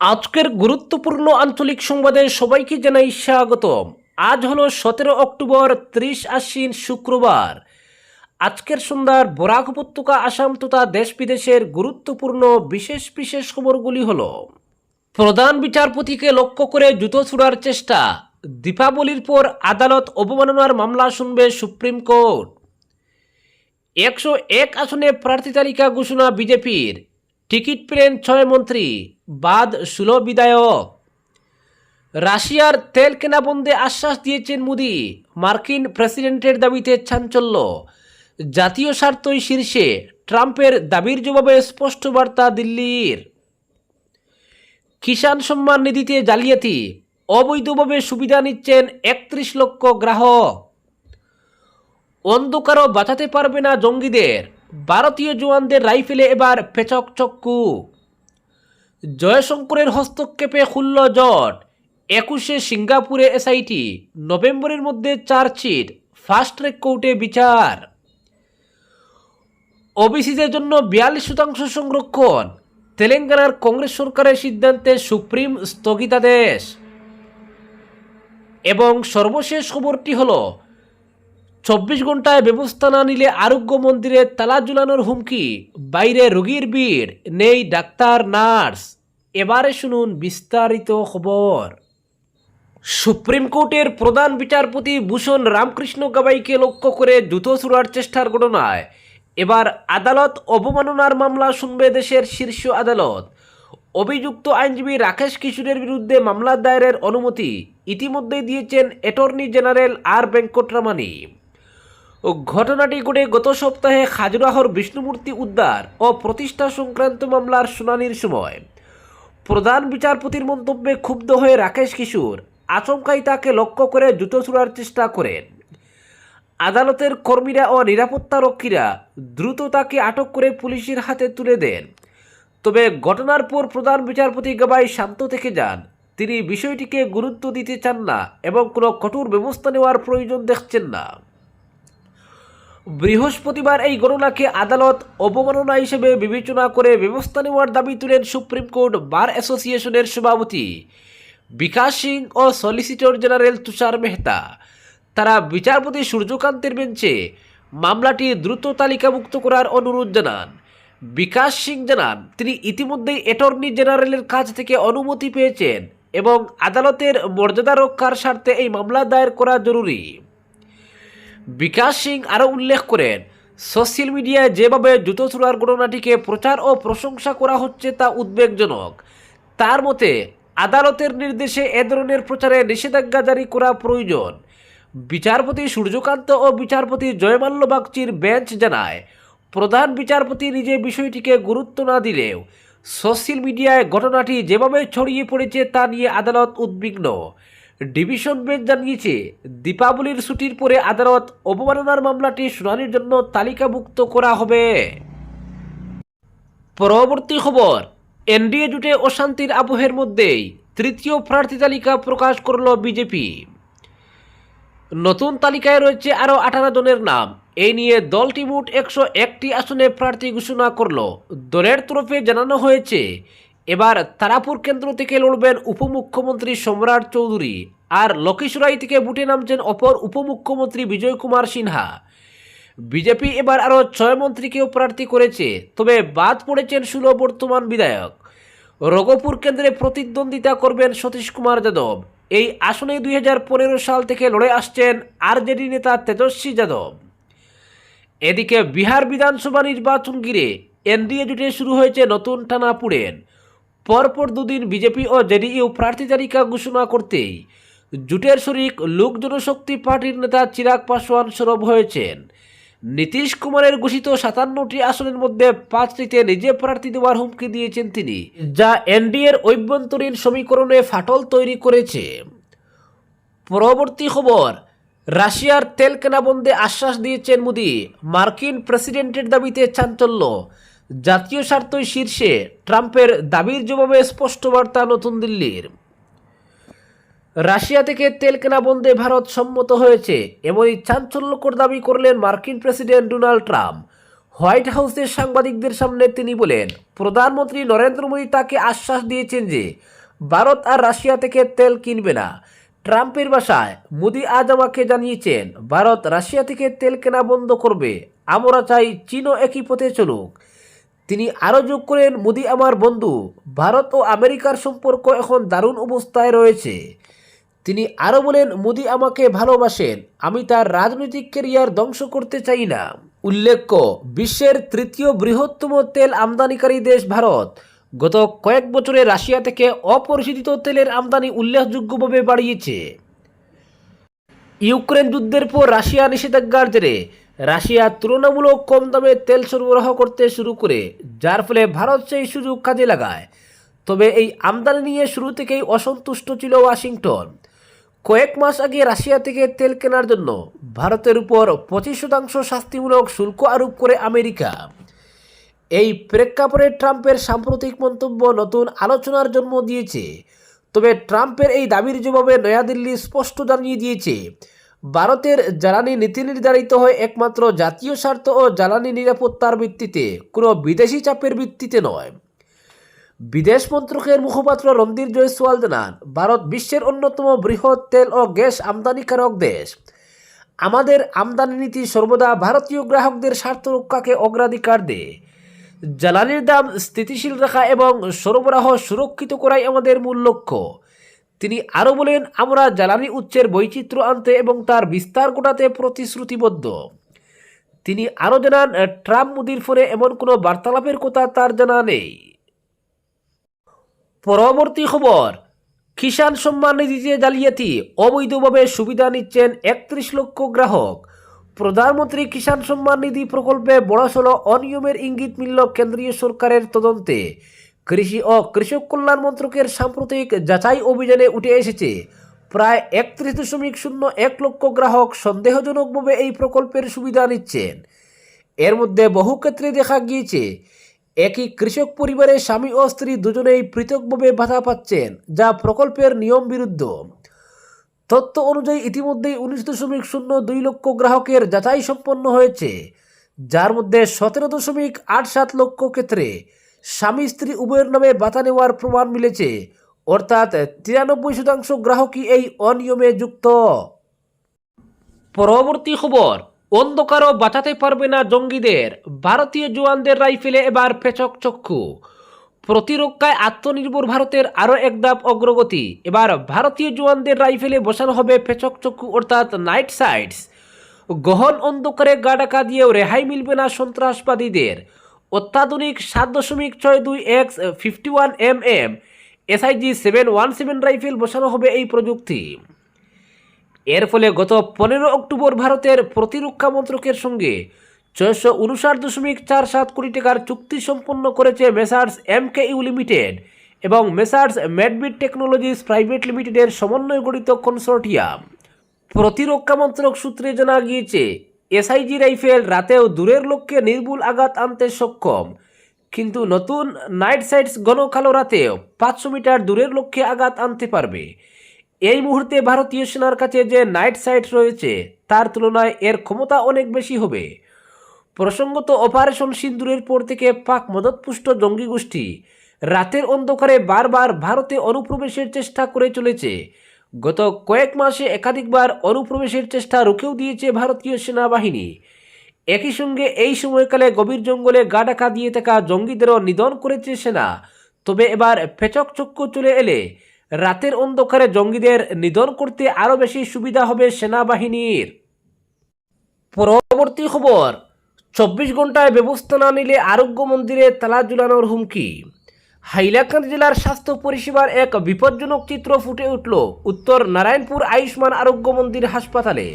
আজকের গুরুত্বপূর্ণ আঞ্চলিক সংবাদে সবাইকে জানাই স্বাগতম। আজ হলো সতেরো অক্টোবর, ত্রিশ আশ্বিন শুক্রবার। আজকের সন্ধ্যার বরাক উপত্যকা, আসাম তথা দেশ বিদেশের গুরুত্বপূর্ণ বিশেষ বিশেষ খবরগুলি হল প্রধান বিচারপতিকে লক্ষ্য করে জুতো ছুড়ার চেষ্টা। দীপাবলির পর আদালত অবমাননার মামলা শুনবে সুপ্রিম কোর্ট। একশো এক আসনে প্রার্থী তালিকা ঘোষণা বিজেপির। টিকিট পেলেন ছয় মন্ত্রী, বাদ ষোলো বিধায়ক। রাশিয়ার তেল কেনা বন্ধে আশ্বাস দিয়েছেন মোদি, মার্কিন প্রেসিডেন্টের দাবিতে চাঞ্চল্য। জাতীয় স্বার্থই শীর্ষে, ট্রাম্পের দাবির জবাবে স্পষ্ট বার্তা দিল্লির। কিষাণ সম্মান নিধিতে জালিয়াতি, অবৈধভাবে সুবিধা নিচ্ছেন একত্রিশ লক্ষ গ্রাহক। অন্ধকারও বাঁচাতে পারবে না জঙ্গিদের। ভারতীয় জওয়ানদের রাইফেলে এবার পেচক চক্কু। জয়শঙ্করের হস্তক্ষেপে খুলল জট একুশে সিঙ্গাপুরে এসআইটি নভেম্বরের মধ্যে চার্জশিট ফাস্ট ট্র্যাক কোর্টে বিচার। ওবিসিদের জন্য বিয়াল্লিশ শতাংশ সংরক্ষণ, তেলেঙ্গানার কংগ্রেস সরকারের সিদ্ধান্তে সুপ্রিম স্থগিতাদেশ। এবং সর্বশেষ খবরটি হলো চব্বিশ ঘন্টায় ব্যবস্থা না নিলে আরোগ্য মন্দিরে তালা ঝুলানোর হুমকি। বাইরে রোগীর ভিড়, নেই ডাক্তার, নার্স। এবারে শুনুন বিস্তারিত খবর। সুপ্রিম কোর্টের প্রধান বিচারপতি ভূষণ রামকৃষ্ণ গাবাইকে লক্ষ্য করে দ্রুত ছুড়ার চেষ্টার ঘটনায়। এবার আদালত অবমাননার মামলা শুনবে দেশের শীর্ষ আদালত। অভিযুক্ত আইনজীবী রাকেশ কিশোরের বিরুদ্ধে মামলা দায়েরের অনুমতি ইতিমধ্যেই দিয়েছেন অ্যাটর্নি জেনারেল আর ভেঙ্কটরামানি। ঘটনাটি ঘটে গত সপ্তাহে খাজুরাহর বিষ্ণুমূর্তি উদ্ধার ও প্রতিষ্ঠা সংক্রান্ত মামলার শুনানির সময়। প্রধান বিচারপতির মন্তব্যে ক্ষুব্ধ হয়ে রাকেশ কিশোর আচমকাই তাকে লক্ষ্য করে জুতো ছুড়ার চেষ্টা করেন। আদালতের কর্মীরা ও নিরাপত্তা রক্ষীরা দ্রুত তাকে আটক করে পুলিশের হাতে তুলে দেন। তবে ঘটনার পর প্রধান বিচারপতি গাবাই শান্ত থেকে যান। তিনি বিষয়টিকে গুরুত্ব দিতে চান না এবং কোনো কঠোর ব্যবস্থা নেওয়ার প্রয়োজন দেখছেন না। বৃহস্পতিবার এই ঘটনাকে আদালত অবমাননা হিসেবে বিবেচনা করে ব্যবস্থা নেওয়ার দাবি তুলেন সুপ্রিম কোর্ট বার অ্যাসোসিয়েশনের সভাপতি বিকাশ সিং ও সলিসিটর জেনারেল তুষার মেহতা। তারা বিচারপতি সূর্যকান্তের বেঞ্চে মামলাটি দ্রুত তালিকাভুক্ত করার অনুরোধ জানান। বিকাশ সিং জানান, তিনি ইতিমধ্যেই অ্যাটর্নি জেনারেলের কাছ থেকে অনুমতি পেয়েছেন এবং আদালতের মর্যাদা রক্ষার স্বার্থে এই মামলা দায়ের করা জরুরি। বিকাশ সিং আরও উল্লেখ করেন, সোশ্যাল মিডিয়ায় যেভাবে জুতো ছুড়ার ঘটনাটিকে প্রচার ও প্রশংসা করা হচ্ছে তা উদ্বেগজনক। তার মতে, আদালতের নির্দেশে এ ধরনের প্রচারে নিষেধাজ্ঞা জারি করা প্রয়োজন। বিচারপতি সূর্যকান্ত ও বিচারপতি জয়মাল্য বাগচির বেঞ্চ জানায়, প্রধান বিচারপতি নিজে বিষয়টিকে গুরুত্ব না দিলেও, সোশ্যাল মিডিয়ায় ঘটনাটি যেভাবে ছড়িয়ে পড়েছে তা নিয়ে আদালত উদ্বিগ্ন। ডিভিশন বেঞ্চ জানিয়েছে, দীপাবলির ছুটির পরে আদালত অবমাননার মামলাটি শুনানির জন্য তালিকাভুক্ত করা হবে। পরবর্তী খবর, এনডিএ জুটে অশান্তির আবহের মধ্যেই তৃতীয় প্রার্থী তালিকা প্রকাশ করল বিজেপি। নতুন তালিকায় রয়েছে আরও আঠারো জনের নাম। এই নিয়ে দলটি মোট একশো একটি আসনে প্রার্থী ঘোষণা করল। দলের তরফে জানানো হয়েছে এবার তারাপুর কেন্দ্র থেকে লড়বেন উপমুখ্যমন্ত্রী সম্রাট চৌধুরী আর লক্ষীসরাই থেকে বুটে নামছেন অপর উপমুখ্যমন্ত্রী বিজয় কুমার সিনহা। বিজেপি এবার আরও ছয় মন্ত্রীকেও প্রার্থী করেছে, তবে বাদ পড়েছেন ষোলো বর্তমান বিধায়ক। রঘপুর কেন্দ্রে প্রতিদ্বন্দ্বিতা করবেন সতীশ কুমার যাদব। এই আসনে দুই হাজার পনেরো সাল থেকে লড়ে আসছেন আরজেডি নেতা তেজস্বী যাদব। এদিকে বিহার বিধানসভা নির্বাচন ঘিরে এনডিএ জুটে শুরু হয়েছে নতুন টানাপুড়েন পরপর দুদিন বিজেপি ও জেডিইউ প্রার্থী তালিকা ঘোষণা করতেই জুটের শরিক লোক জনশক্তি পার্টির নেতা চিরাগ পাসওয়ান সরব হয়েছেন। নীতিশ কুমারের ঘোষিত সাতান্নটি আসনের মধ্যে পাঁচটিতে নিজে প্রার্থী দেওয়ার হুমকি দিয়েছেন তিনি, যা এনডিএর অভ্যন্তরীণ সমীকরণে ফাটল তৈরি করেছে। পরবর্তী খবর, রাশিয়ার তেল কেনা বন্ধে আশ্বাস দিয়েছেন মোদি, মার্কিন প্রেসিডেন্টের দাবিতে চাঞ্চল্য। জাতীয় স্বার্থই শীর্ষে। ট্রাম্পের দাবির জবাবে স্পষ্ট বার্তা নতুন দিল্লির। রাশিয়া থেকে তেল কেনা বন্ধে ভারত সম্মত হয়েছে, এমনই চাঞ্চল্যকর দাবি করলেন মার্কিন প্রেসিডেন্ট ডোনাল্ড ট্রাম্প। হোয়াইট হাউসের সাংবাদিকদের সামনে তিনি বলেন, প্রধানমন্ত্রী নরেন্দ্র মোদী তাকে আশ্বাস দিয়েছেন যে, ভারত আর রাশিয়া থেকে তেল কিনবে না। ট্রাম্পের বাসায় মোদী আজ আমাকে জানিয়েছেন, ভারত রাশিয়া থেকে তেল কেনা বন্ধ করবে, আমরা চাই চীনও একই পথে চলুক। তিনি আরও যোগ করেন, মোদী আমার বন্ধু, ভারত ও আমেরিকার সম্পর্ক এখন দারুণ অবস্থায় রয়েছে। তিনি আরও বলেন, মোদী আমাকে ভালোবাসেন, আমি তার রাজনৈতিক ক্যারিয়ার ধ্বংস করতে চাই না। উল্লেখ্য, বিশ্বের তৃতীয় বৃহত্তম তেল আমদানিকারী দেশ ভারত। গত কয়েক বছরে রাশিয়া থেকে অপরিশোধিত তেলের আমদানি উল্লেখযোগ্যভাবে বাড়িয়েছে। ইউক্রেন যুদ্ধের পর রাশিয়া নিষেধাজ্ঞার জেরে রাশিয়া তুলনামূলক কম দামে তেল সরবরাহ করতে শুরু করে, যার ফলে ভারত সেই সুযোগ কাজে লাগায়। তবে এই আমদানি নিয়ে শুরু থেকেই অসন্তুষ্ট ছিল ওয়াশিংটন। কয়েক মাস আগে রাশিয়া থেকে তেল কেনার জন্য ভারতের উপর পঁচিশ শতাংশ শাস্তিমূলক শুল্ক আরোপ করে আমেরিকা। এই প্রেক্ষাপটে ট্রাম্পের সাম্প্রতিক মন্তব্য নতুন আলোচনার জন্ম দিয়েছে। তবে ট্রাম্পের এই দাবির জবাবে নয়াদিল্লি স্পষ্ট জানিয়ে দিয়েছে ভারতের জ্বালানি নীতি নির্ধারিত হয় একমাত্র জাতীয় স্বার্থ ও জ্বালানি নিরাপত্তার ভিত্তিতে, কোনো বিদেশি চাপের ভিত্তিতে নয়। বিদেশ মন্ত্রকের মুখপাত্র রণধীর জয়সওয়াল জানান ভারত বিশ্বের অন্যতম বৃহৎ তেল ও গ্যাস আমদানিকারক দেশ। আমাদের আমদানি নীতি সর্বদা ভারতীয় গ্রাহকদের স্বার্থ রক্ষাকে অগ্রাধিকার দেয়। জ্বালানির দাম স্থিতিশীল রাখা এবং সরবরাহ সুরক্ষিত করাই আমাদের মূল লক্ষ্য। তিনি আরও বলেন, আমরা জ্বালানি উৎসের বৈচিত্র্য আনতে এবং তার বিস্তার ঘটাতে প্রতিশ্রুতিবদ্ধ। তিনি আরও জানান, ট্রাম্প মোদির ফোনে এমন কোনো বার্তালাপের কথা তার জানা নেই। পরবর্তী খবর, কিষাণ সম্মান নিধিতে জালিয়াতি, অবৈধভাবে সুবিধা নিচ্ছেন একত্রিশ লক্ষ গ্রাহক। প্রধানমন্ত্রী কিষাণ সম্মান নিধি প্রকল্পে বড়সড় অনিয়মের ইঙ্গিত মিলল কেন্দ্রীয় সরকারের তদন্তে। কৃষি ও কৃষক কল্যাণ মন্ত্রকের সাম্প্রতিক যাচাই অভিযানে উঠে এসেছে। প্রায় একত্রিশ দশমিক শূন্য এক লক্ষ গ্রাহক সন্দেহজনকভাবে এই প্রকল্পের সুবিধা নিচ্ছেন। এর মধ্যে বহু ক্ষেত্রে দেখা গিয়েছে, একই কৃষক পরিবারের স্বামী ও স্ত্রী দুজনেই পৃথকভাবে বাধা পাচ্ছেন, যা প্রকল্পের নিয়ম বিরুদ্ধ। তথ্য অনুযায়ী ইতিমধ্যেই উনিশ দশমিক শূন্য দুই লক্ষ গ্রাহকের যাচাই সম্পন্ন হয়েছে, যার মধ্যে সতেরো দশমিক আট সাত লক্ষ ক্ষেত্রে স্বামী স্ত্রী উভয়ের নামে বাতা নেওয়ার প্রমাণ মিলেছে। অর্থাৎ তিরানব্বই শতাংশ গ্রাহকই এই অনিয়মে যুক্ত। পরবর্তী খবর, অন্ধকারও বাঁচাতে পারবে না জঙ্গিদের। ভারতীয় জওয়ানদের রাইফেলে এবার পেচক চক্ষু। প্রতিরক্ষায় আত্মনির্ভর ভারতের আরও এক ধাপ অগ্রগতি। এবার ভারতীয় জওয়ানদের রাইফেলে বসানো হবে পেচক চক্ষু, অর্থাৎ নাইট সাইটস। গহন অন্ধকারে গা ডাকা দিয়েও রেহাই মিলবে না সন্ত্রাসবাদীদের। অত্যাধুনিক সাত দশমিক ছয় দুই X fifty one M M SIG seven one seven rifle বসানো হবে এই প্রযুক্তি। এর ফলে গত পনেরো অক্টোবর ভারতের প্রতিরক্ষা মন্ত্রকের সঙ্গে ছয়শো উনষাট দশমিক চার সাত কোটি টাকার চুক্তি সম্পন্ন করেছে messrs M K U limited এবং মেসার্স ম্যাডবিট টেকনোলজিস প্রাইভেট লিমিটেডের সমন্বয় গঠিত কনসোর্টিয়াম। প্রতিরক্ষা মন্ত্রক সূত্রে জানা গিয়েছে এসআইজি রাইফেল রাতেও দূরের লক্ষ্যে নির্ভুল আঘাত আনতে সক্ষম। কিন্তু নতুন নাইট সাইটস ঘন কালো রাতেও পাঁচশো মিটার দূরের লক্ষ্যে আঘাত আনতে পারবে। এই মুহূর্তে ভারতীয় সেনার কাছে যে নাইট সাইট রয়েছে, তার তুলনায় এর ক্ষমতা অনেক বেশি হবে। প্রসঙ্গত অপারেশন সিন্দুরের পর থেকে পাক মদতপুষ্ট জঙ্গি গোষ্ঠী রাতের অন্ধকারে বারবার ভারতে অনুপ্রবেশের চেষ্টা করে চলেছে। গত কয়েক মাসে একাধিকবার অনুপ্রবেশের চেষ্টা রুখেও দিয়েছে ভারতীয় সেনাবাহিনী। একই সঙ্গে এই সময়কালে গভীর জঙ্গলে গা ডাকা দিয়ে থাকা জঙ্গিদেরও নিধন করেছে সেনা। তবে এবার ফেচক চক্র চলে এলে রাতের অন্ধকারে জঙ্গিদের নিধন করতে আরও বেশি সুবিধা হবে সেনাবাহিনীর। পরবর্তী খবর, চব্বিশ ঘন্টায় ব্যবস্থা না নিলে আরোগ্য মন্দিরে তালা ঝুলানোর হুমকি। হাইলাকান্দি জেলার স্বাস্থ্য পরিষেবার এক বিপজ্জনক চিত্র ফুটে উঠল উত্তর নারায়ণপুর আয়ুষ্মান আরোগ্য মন্দির হাসপাতালে।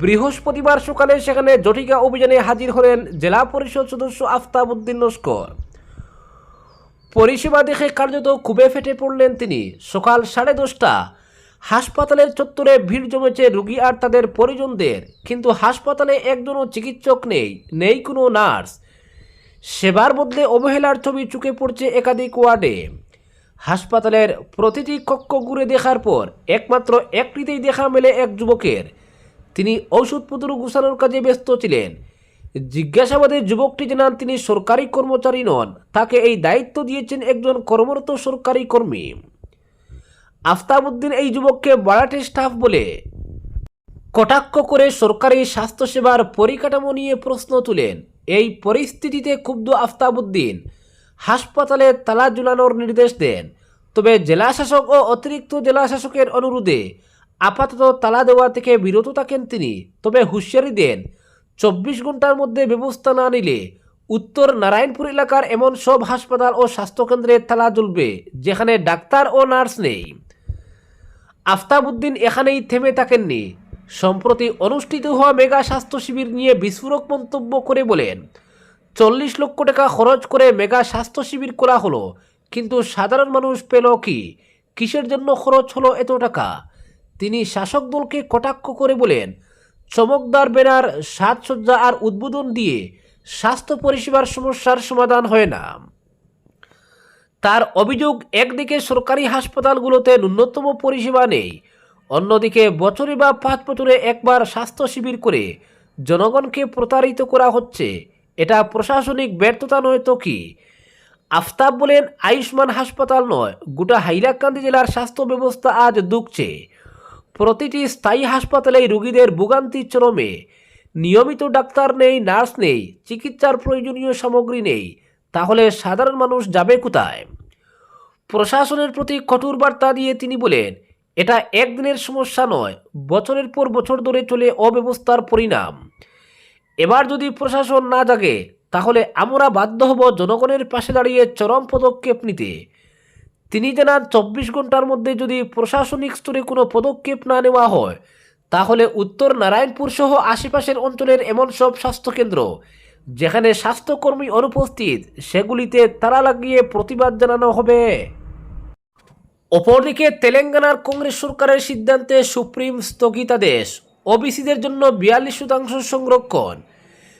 বৃহস্পতিবার সকালে সেখানে জটিকা অভিযানে হাজির হলেন জেলা পরিষদ সদস্য আফতাব উদ্দিন নস্কর। পরিষেবা দেখে কার্যত খুবে ফেটে পড়লেন তিনি। সকাল সাড়ে দশটা হাসপাতালের চত্বরে ভিড় জমেছে রুগী আর তাদের পরিজনদের। কিন্তু হাসপাতালে একজনও চিকিৎসক নেই নেই কোনো নার্স। সেবার বদলে অবহেলার ছবি চুকে পড়ছে একাধিক ওয়ার্ডে। হাসপাতালের প্রতিটি কক্ষ ঘুরে দেখার পর একমাত্র একটিতেই দেখা মেলে এক যুবকের। তিনি ঔষধপত্র গুছানোর কাজে ব্যস্ত ছিলেন। জিজ্ঞাসাবাদে যুবকটি জানান, তিনি সরকারি কর্মচারী নন, তাকে এই দায়িত্ব দিয়েছেন একজন কর্মরত সরকারি কর্মী। আফতাবউদ্দিন এই যুবককে বারাটে স্টাফ বলে কটাক্ষ করে সরকারি স্বাস্থ্যসেবার পরিকাঠামো নিয়ে প্রশ্ন তুলেন। এই পরিস্থিতিতে ক্ষুব্ধ আফতাবুদ্দিন হাসপাতালে তালা ঝুলানোর নির্দেশ দেন। তবে জেলাশাসক ও অতিরিক্ত জেলাশাসকের অনুরোধে আপাতত তালা দেওয়া থেকে বিরত থাকেন তিনি। তবে হুঁশিয়ারি দেন, চব্বিশ ঘণ্টার মধ্যে ব্যবস্থা না নিলে উত্তর নারায়ণপুর এলাকার এমন সব হাসপাতাল ও স্বাস্থ্যকেন্দ্রে তালা জ্বলবে, যেখানে ডাক্তার ও নার্স নেই। আফতাবুদ্দিন এখানেই থেমে থাকেননি। সম্প্রতি অনুষ্ঠিত হওয়া মেগা স্বাস্থ্য শিবির নিয়ে বিস্ফোরক মন্তব্য করে বলেন, চল্লিশ লক্ষ টাকা খরচ করে মেগা স্বাস্থ্য শিবির করা হলো, কিন্তু সাধারণ মানুষ পেল কি? কিসের জন্য খরচ হলো এত টাকা? তিনি শাসক দলকে কটাক্ষ করে বলেন, চমকদার ব্যানার, সাজসজ্জা আর উদ্বোধন দিয়ে স্বাস্থ্য পরিষেবার সমস্যার সমাধান হয় না। তার অভিযোগ, একদিকে সরকারি হাসপাতালগুলোতে ন্যূনতম পরিষেবা নেই অন্যদিকে বছরে বা পাঁচ বছরে একবার স্বাস্থ্য শিবির করে জনগণকে প্রতারিত করা হচ্ছে। এটা প্রশাসনিক ব্যর্থতা নয় তো কি? আফতাব বলেন, আয়ুষ্মান হাসপাতাল নয়, গোটা হাইলাকান্দি জেলার স্বাস্থ্য ব্যবস্থা আজ দুঃখছে প্রতিটি স্থায়ী হাসপাতালেই রোগীদের ভোগান্তি চরমে। নিয়মিত ডাক্তার নেই, নার্স নেই, চিকিৎসার প্রয়োজনীয় সামগ্রী নেই, তাহলে সাধারণ মানুষ যাবে কোথায়? প্রশাসনের প্রতি কঠোর বার্তা দিয়ে তিনি বলেন এটা একদিনের সমস্যা নয়, বছরের পর বছর ধরে চলে অব্যবস্থার পরিণাম। এবার যদি প্রশাসন না জাগে, তাহলে আমরা বাধ্য হব জনগণের পাশে দাঁড়িয়ে চরম পদক্ষেপ নিতে। তিনি জানান চব্বিশ ঘণ্টার মধ্যে যদি প্রশাসনিক স্তরে কোনো পদক্ষেপ না নেওয়া হয়, তাহলে উত্তর নারায়ণপুর সহ আশেপাশের অঞ্চলের এমন সব স্বাস্থ্যকেন্দ্র, যেখানে স্বাস্থ্যকর্মী অনুপস্থিত, সেগুলিতে তারা লাগিয়ে প্রতিবাদ জানানো হবে। অপরদিকে তেলেঙ্গানার কংগ্রেস সরকারের সিদ্ধান্তে সুপ্রিম স্থগিতাদেশ, ওবিসিদের জন্য বিয়াল্লিশ শতাংশ সংরক্ষণ।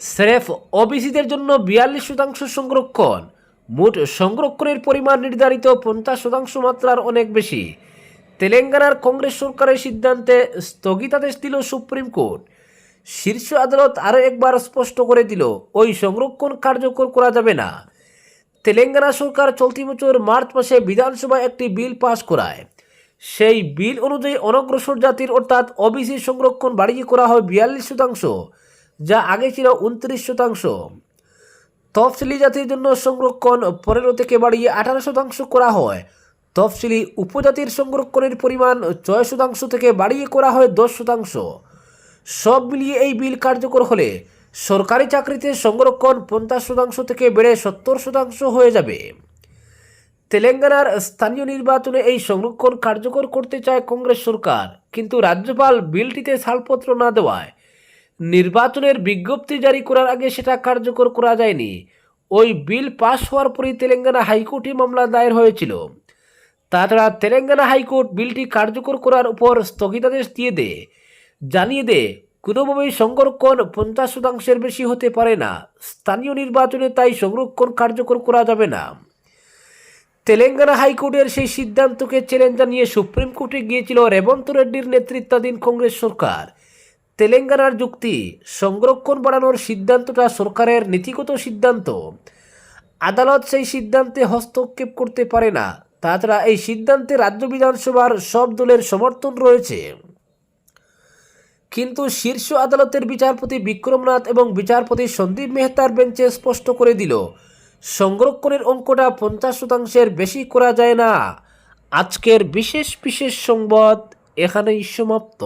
স্রেফ ওবিসিদের জন্য বিয়াল্লিশ শতাংশ সংরক্ষণ। মোট সংরক্ষণের পরিমাণ নির্ধারিত পঞ্চাশ শতাংশ মাত্রার অনেক বেশি। তেলেঙ্গানার কংগ্রেস সরকারের সিদ্ধান্তে স্থগিতাদেশ দিল সুপ্রিম কোর্ট। শীর্ষ আদালত আরও একবার স্পষ্ট করে দিল, ওই সংরক্ষণ কার্যকর করা যাবে না। তেলেঙ্গানা সরকার চলতি বছর মার্চ মাসে বিধানসভায় একটি বিল পাশ করায়। সেই বিল অনুযায়ী অনগ্রসর জাতির অর্থাৎ ওবিসি সংরক্ষণ বাড়িয়ে করা হয় বিয়াল্লিশ শতাংশ, যা আগে ছিল উনত্রিশ শতাংশ। তফসিলি জাতির জন্য সংরক্ষণ পনেরো থেকে বাড়িয়ে আঠারো শতাংশ করা হয়। তফসিলি উপজাতির সংরক্ষণের পরিমাণ ছয় শতাংশ থেকে বাড়িয়ে করা হয় দশ শতাংশ। সব মিলিয়ে এই বিল কার্যকর হলে সরকারি চাকরিতে সংরক্ষণ পঞ্চাশ শতাংশ থেকে বেড়ে সত্তর শতাংশ হয়ে যাবে। তেলেঙ্গানার স্থানীয় নির্বাচনে এই সংরক্ষণ কার্যকর করতে চায় কংগ্রেস সরকার, কিন্তু রাজ্যপাল বিলটিতে ছাড়পত্র না দেওয়ায়। নির্বাচনের বিজ্ঞপ্তি জারি করার আগে সেটা কার্যকর করা যায়নি। ওই বিল পাশ হওয়ার পরই তেলেঙ্গানা হাইকোর্টে মামলা দায়ের হয়েছিল। তাছাড়া তেলেঙ্গানা হাইকোর্ট বিলটি কার্যকর করার উপর স্থগিতাদেশ দিয়ে দেয় জানিয়ে দে কোনোভাবেই সংরক্ষণ পঞ্চাশ শতাংশের বেশি হতে পারে না। স্থানীয় নির্বাচনে তাই সংরক্ষণ কার্যকর করা যাবে না। তেলেঙ্গানা হাইকোর্টের সেই সিদ্ধান্তকে চ্যালেঞ্জ জানিয়ে সুপ্রিম কোর্টে গিয়েছিল রেবন্ত রেড্ডির নেতৃত্বাধীন কংগ্রেস সরকার। তেলেঙ্গানার যুক্তি, সংরক্ষণ বাড়ানোর সিদ্ধান্তটা সরকারের নীতিগত সিদ্ধান্ত। আদালত সেই সিদ্ধান্তে হস্তক্ষেপ করতে পারে না। তাছাড়া এই সিদ্ধান্তে রাজ্য বিধানসভার সব দলের সমর্থন রয়েছে। কিন্তু শীর্ষ আদালতের বিচারপতি বিক্রমনাথ এবং বিচারপতি সন্দীপ মেহতার বেঞ্চে স্পষ্ট করে দিল, সংরক্ষণের অঙ্কটা পঞ্চাশ শতাংশের বেশি করা যায় না। আজকের বিশেষ বিশেষ সংবাদ এখানেই সমাপ্ত।